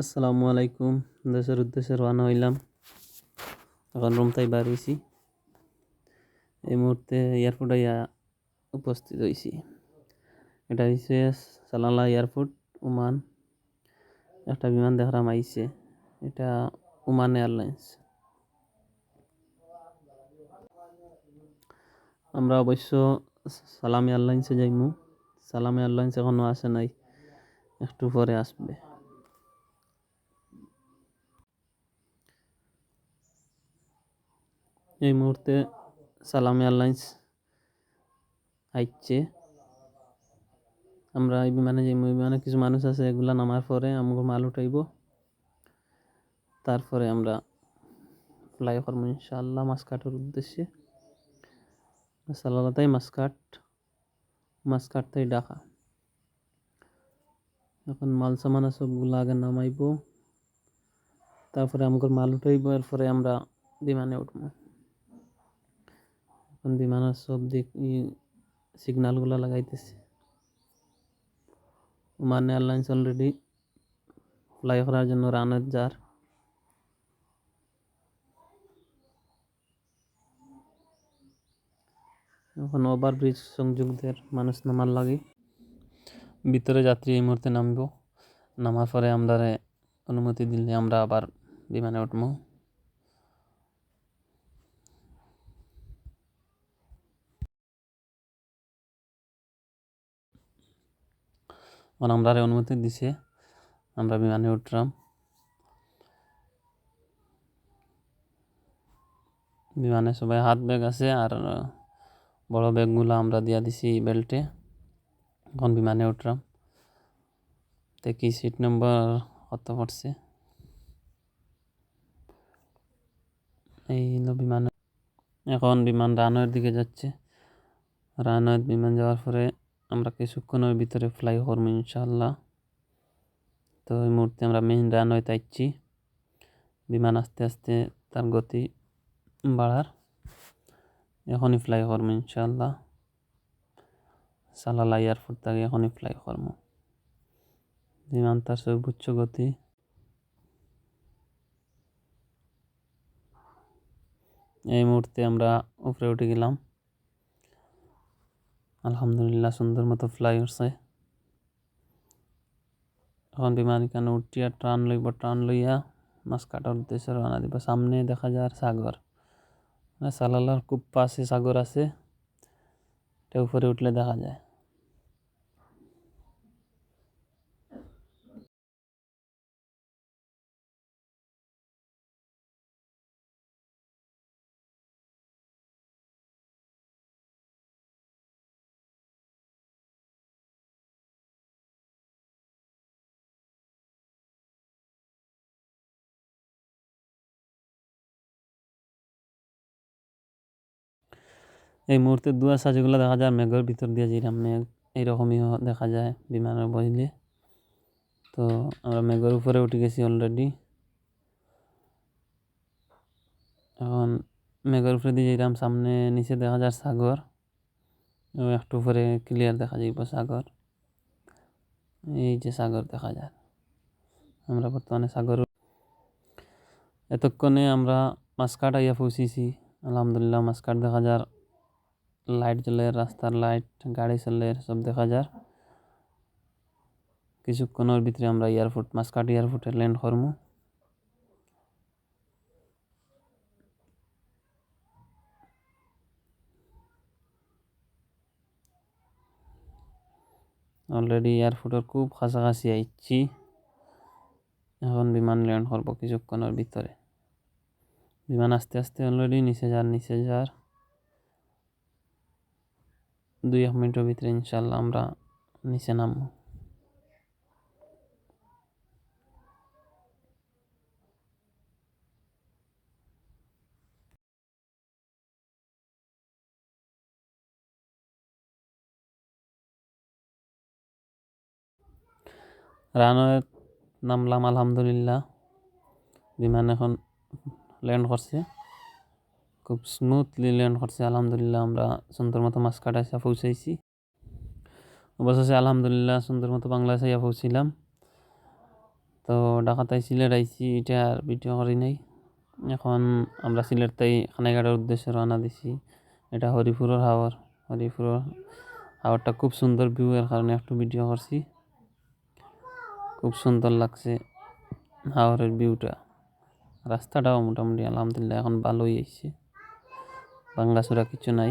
আসসালামু আলাইকুম। দেশের উদ্দেশ্যে রওনা হইলাম। এখন রুম তাই বার হইছি। এই মুহূর্তে এয়ারপোর্টে উপস্থিত হয়েছি এটা হচ্ছে সালালা এয়ারপোর্ট ওমান একটা বিমান দেখলাম আইছে। এটা ওমান এয়ারলাইন্স আমরা অবশ্য সালাম এয়ারলাইন্সে যাইমু। সালাম এয়ারলাইন্স এখনও আসে নাই। একটু পরে আসবে। এই মুহূর্তে সালাম এয়ারলাইন্স আইচ্ছে আমরা এই বিমানে যে বিমানে কিছু মানুষ আছে, এগুলা নামার পরে আমাকে মাল উঠাইব। তারপরে আমরা ফ্লাই করব ইনশাআল্লাহ মাসকাটের উদ্দেশ্যে। সালালাতাই মাসকাট মাসকাট তাই ডাকা এখন মাল সামানা সবগুলো আগে নামাইব। তারপরে আমাকে মাল উঠাইব, এরপরে আমরা বিমানে উঠবো। এখন বিমানের সব দিক সিগনালগুলো লাগাইতেছে। ওমান এয়ারলাইন্স অলরেডি ফ্লাই করার জন্য রানের যার এখন ওভার ব্রিজ সংযোগদের মানুষ নামার লাগে। ভিতরে যাত্রী এই মুহূর্তে নামবো। নামার পরে আমরা অনুমতি দিলে আমরা আবার বিমানে উঠবো। মানে আমরা অনুমতি দিছে, আমরা বিমানে উঠলাম। বিমানে সবাই হাত ব্যাগ আছে আর বড় ব্যাগগুলো আমরা দিয়া দিছি বেল্টে। এখন বিমানে উঠলাম। দেখি সিট নম্বর কত পড়ছে? এই হলো বিমান। এখন বিমান রানওয়ের দিকে যাচ্ছে। রানওয়ের বিমান যাওয়ার পরে আমরা কিছুক্ষণের ভিতরে ফ্লাই করব ইনশাল্লাহ তো এই মুহূর্তে আমরা মেইন রানওয়েতে আসছি বিমান আস্তে আস্তে তার গতি বাড়ার। এখনই ফ্লাই করব ইনশাল্লাহ সালালা এয়ারপোর্ট থেকে এখনই ফ্লাই করব। বিমান তার সর্বোচ্চ গতি। এই মুহূর্তে আমরা উপরে উঠে গেলাম। আলহামদুলিল্লাহ, সুন্দর মতো ফ্লাই উঠছে। এখন বিমান এখানে উঠিয়া ট্রান লইব ট্রান লইয়া মাছ কাটার উদ্দেশ্যে রওনা দিব। সামনে দেখা যায় সাগর। মানে সালালার খুব পাশে সাগর আছে, এটা উপরে উঠলে দেখা যায়। এই মুহূর্তে দুয়াশা যেগুলো দেখা যায়, মেঘের ভিতর দিয়ে যেরকম মেঘ, এইরকমই দেখা যায় বিমানের বইলে তো আমরা মেঘের উপরে উঠে গেছি অলরেডি এখন মেঘের উপরে দিয়ে যেরকম সামনে নিচে দেখা যায় সাগর একটু উপরে ক্লিয়ার দেখা যাইব সাগর। এই যে সাগর দেখা যায়। আমরা বর্তমানে সাগর এতক্ষণে আমরা মাসকাট আইয়া পৌঁছেছি। আলহামদুলিল্লাহ মাসকাট দেখা যার লাইট জ্বলে, রাস্তার লাইট, গাড়ি চলে, সব দেখা যার কিছুক্ষণের ভিতরে আমরা এয়ারপোর্ট মাসকাট এয়ারপোর্টে ল্যান্ড করব। অলরেডি এয়ারপোর্টের খুব কাছাকাছি আইছি। এখন বিমান ল্যান্ড করব কিছুক্ষণের ভিতরে। বিমান আস্তে আস্তে অলরেডি নিচে যার নিচে যার। দুই এক মিনিটের ভিতরে ইনশাল্লাহ আমরা নিচে নামবো। রানওয়ে নামলাম আলহামদুলিল্লাহ। বিমান এখন ল্যান্ড করছে। খুব স্মুথলি ল্যান্ড করছে, আলহামদুলিল্লাহ আমরা সুন্দর মতো মাছ কাটা পৌঁছাইছি। অবশেষে আলহামদুলিল্লাহ সুন্দর মতো বাংলা সাইয়া পৌঁছিলাম। তো ঢাকাতাই সিলেট আইছি, এটা আর ভিডিও করি নাই। এখন আমরা সিলেট তাই খানাইঘাটের উদ্দেশ্যে রওনা দিছি। এটা হরিপুরের হাওর। হরিপুরের হাওরটা খুব সুন্দর ভিউ এর কারণে একটু ভিডিও করছি। খুব সুন্দর লাগছে হাওরের ভিউটা রাস্তাটাও মোটামুটি আলহামদুলিল্লাহ এখন ভালোই আইছে। ভাঙ্গাচোরা কিছু নাই।